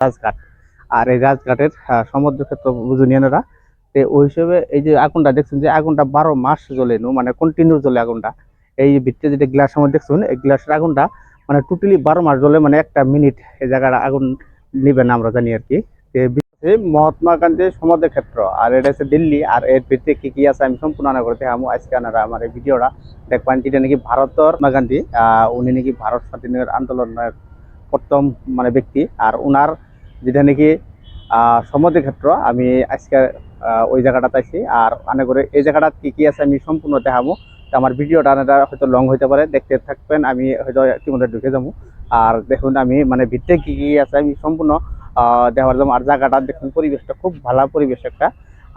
রাজঘাট। আর এই রাজঘাটের আহ, সমুদ্র ক্ষেত্র বুঝুনিয়ানেরা তো ওই হিসেবে এই যে আগুনটা দেখছেন যে আগুনটা বারো মাস জ্বলে নু মানে কন্টিনিউ জ্বলে আগুনটা। এই ভিতরে যেটা গ্লাস আমার দেখছেন এই গ্লাসের আগুনটা মানে টোটালি বারো মাস জ্বলে মানে একটা মিনিট এই জায়গাটা আগুন নিবে না আমরা জানি আর কি। মহাত্মা গান্ধীর সমাধি ক্ষেত্র আর এটা হচ্ছে দিল্লি আর এর ভিতরে কি কি আছে আমি সম্পূর্ণ আনা করতে আমি আজকে আনারা আমার এই ভিডিওটা দেখবেন যেটা নাকি ভারতের মহাত্মা গান্ধী উনি নাকি ভারত স্বাধীনের আন্দোলনের প্রথম মানে ব্যক্তি আর উনার যেটা নাকি সমাধি ক্ষেত্র, আমি আজকে ওই জায়গাটাতে আছি। আর আনে করে এই জায়গাটা কি কি আছে আমি সম্পূর্ণ দেখাবো। আমার ভিডিওটা আনাটা হয়তো লং হইতে পারে, দেখতে থাকবেন, আমি হয়তো ইতিমধ্যে ঢুকে যাব। আর দেখুন, আমি মানে ভিতরে কি কি আছে আমি সম্পূর্ণ দেখার জন্য। আর জায়গাটা দেখুন, পরিবেশটা খুব ভালো পরিবেশ একটা।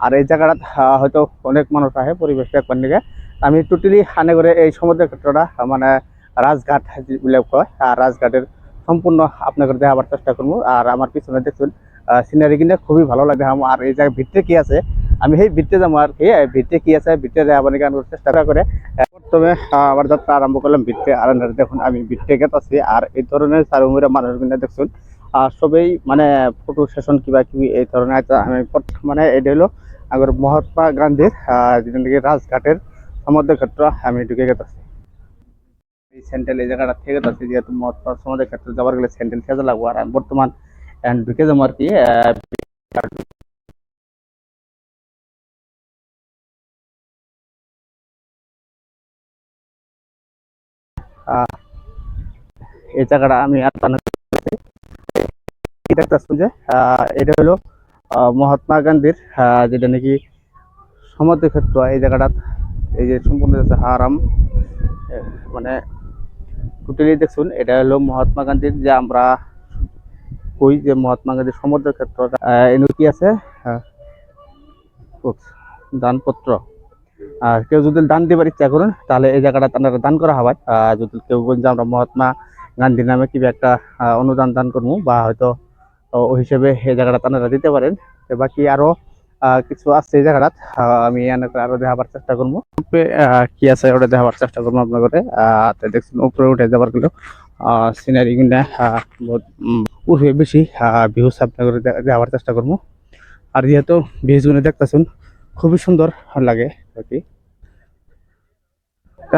আর এই জায়গাটা হয়তো অনেক মানুষ আহে পরিবেশটা একবার নিকে আমি টোটালি আনে করে এই সমুদ্র ক্ষেত্রটা মানে রাজঘাট বলে। কয় আর রাজঘাটের সম্পূর্ণ আপনাদের দেখাবার চেষ্টা করব। আর আমার পিছনে দেখুন সিনারি কিনে খুবই ভালো লাগে আমার। আর এই জায়গায় ভিতরে কি আছে? আমি সেই ভিতরে যাব আর কি। ভিতরে কি আছে? ভিতরে দেখাবার গান চেষ্টা করে। প্রথমে আমার যাত্রা আরম্ভ করলাম ভিতরে আর দেখুন, আমি ভিতরে গেত আছি আর এই ধরনের চারুমুরা মানুষ কিনে দেখুন আর সবেই মানে ফটো সেশন কিবা কিবি এই ধরনের আমি মানে এটা হলো আগর মহাত্মা গান্ধীর যেটা নাকি রাজঘাটের সমুদ্র ক্ষেত্র আমি ঢুকে গেছি এই সেন্ট্রাল এই জায়গাটা থেকে গেছে যেহেতু মহাত্মা সমুদ্র ক্ষেত্রে যাবার গেলে সেন্ট্রাল খেতে লাগবো। আর বর্তমান ঢুকে আর কি এই জায়গাটা আমি আর এটা হলো মহাত্মা গান্ধীর যেটা নাকি সমাধি ক্ষেত্র এই জায়গাটা, এই যে সম্পূর্ণ হারাম মানে টোটালি দেখুন এটা হলো মহাত্মা গান্ধীর যে আমরা কই যে মহাত্মা গান্ধীর সমুদ্র ক্ষেত্র এনে কি আছে? দানপত্র। আর কেউ যদি দান দিবার ইচ্ছা করেন তাহলে এই জায়গাটা আপনারা দান করা আহ, যদি কেউ যে আমরা মহাত্মা গান্ধীর নামে কিবা একটা অনুদান দান করব বা হয়তো ও হিসেবে এই জায়গাটা আপনারা দিতে পারেন। বাকি আরও আহ, কিছু আছে এই আমি করে আরও দেখাবার চেষ্টা করব। কি আছে ওটা দেখাবার চেষ্টা করব আপনাদের। তো দেখছেন উপরে উঠে যাবার গেলেও সিনারি আহ, বহুত উঠবে বেশি ভিউজ আপনাদের দেখাবার চেষ্টা করব। আর যেহেতু ভিউজগুলো দেখতেছেন খুবই সুন্দর লাগে আর কি।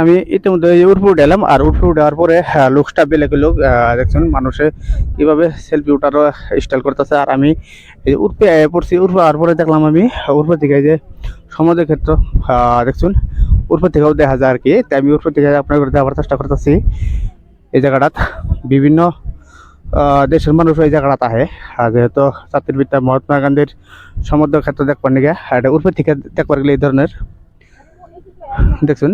আমি ইতিমধ্যে উঠপুর এলাম আর উঠপুর দেওয়ার পরে লুকসটা বেলে লোক দেখছেন, মানুষে কীভাবে সেলফি উঠারও স্টাইল করতেছে। আর আমি উঠপে পড়ছি উঠপে আর পরে দেখলাম আমি উঠপে থেকে যে সমুদ্র ক্ষেত্র দেখছেন উঠপে থেকেও দেখা যায় আর কি। তাই আমি উঠপে থেকে আপনার দেখাবার চেষ্টা করতেছি। এই জায়গাটাত বিভিন্ন দেশের মানুষ এই জায়গাটাত আহে। যেহেতু জাতির মহাত্মা গান্ধীর সমুদ্র ক্ষেত্র দেখবার নিগে এটা উঠপে থেকে দেখবার গেলে এই ধরনের, দেখছেন